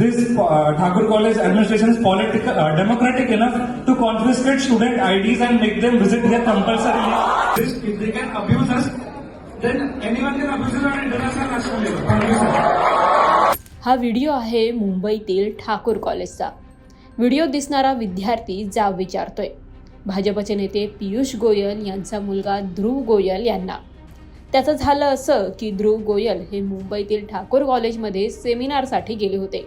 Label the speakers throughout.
Speaker 1: this uh, Thakur College administration is political, uh, democratic enough to confiscate student IDs and make them visit here compulsorily.
Speaker 2: This, if they can abuse us, then anyone can abuse us on international national level. Thank you, sir.
Speaker 3: हा video आहे मुंबईतील ठाकूर कॉलेजचा video दिसणारा विद्यार्थी जाब विचारतोय भाजपचे नेते पियुष गोयल यांचा मुलगा ध्रुव गोयल यांना त्याचं झालं असं की ध्रुव गोयल हे मुंबईतील ठाकूर कॉलेजमध्ये सेमिनारसाठी गेले होते.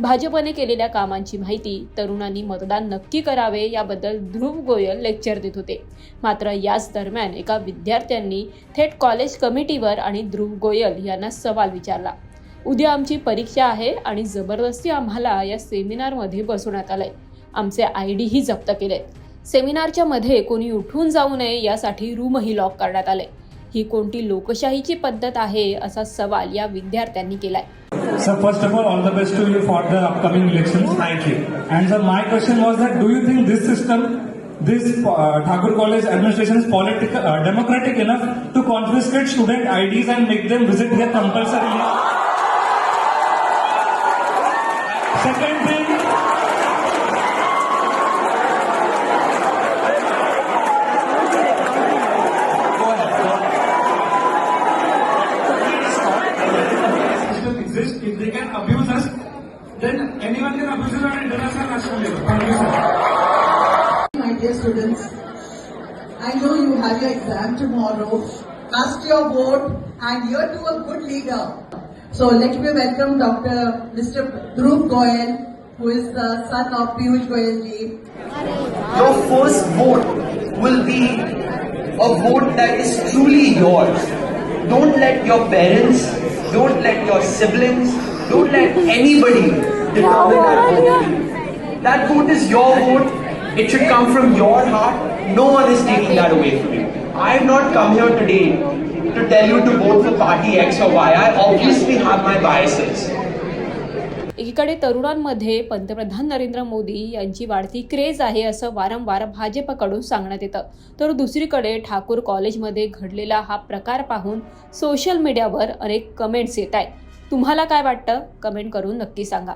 Speaker 3: भाजपने केलेल्या कामांची माहिती तरुणांनी मतदान नक्की करावे याबद्दल ध्रुव गोयल लेक्चर देत होते. मात्र याच दरम्यान एका विद्यार्थ्यांनी थेट कॉलेज कमिटीवर आणि ध्रुव गोयल यांना सवाल विचारला. उद्या आमची परीक्षा आहे आणि जबरदस्ती आम्हाला या सेमिनारमध्ये बसवण्यात आलंय. आमचे आय डीही जप्त केलेत. सेमिनारच्या मध्ये कोणी उठून जाऊ नये यासाठी रूमही लॉक करण्यात आले. ही कोणती लोकशाहीची पद्धत आहे असा सवाल या विद्यार्थ्यांनी केलाय.
Speaker 1: Sir first of all all the best to you for the upcoming election thank you and sir my question was that do you think this system this Thakur college administration political democratic enough to confiscate student IDs and make them visit they compulsory
Speaker 2: System exists. If they can abuse us, then anyone can abuse us on international national level. Thank you, sir.
Speaker 4: My dear students, I know you have your exam tomorrow. Cast your vote and you're to a good leader. So let me welcome Dr. Mr. Dhruv Goyal, who is the son of Piyush Goyal ji.
Speaker 5: your first vote will be a vote that is truly yours. Don't let your parents, don't let your siblings, don't let anybody determine that vote. That vote is your vote. It should come from your heart. No one is taking that away from you. I have not come here today to tell you to vote for party X or Y. I obviously have my biases.
Speaker 3: एकीकडे तरुणांमध्ये पंतप्रधान नरेंद्र मोदी यांची वाढती craze आहे असं वारंवार भाजपकडून सांगण्यात येतं. तर दुसरीकडे ठाकूर कॉलेजमध्ये घडलेला हा प्रकार पाहून सोशल मीडियावर अनेक कमेंट्स येत आहेत. तुम्हाला काय वाटतं? कमेंट करून नक्की सांगा.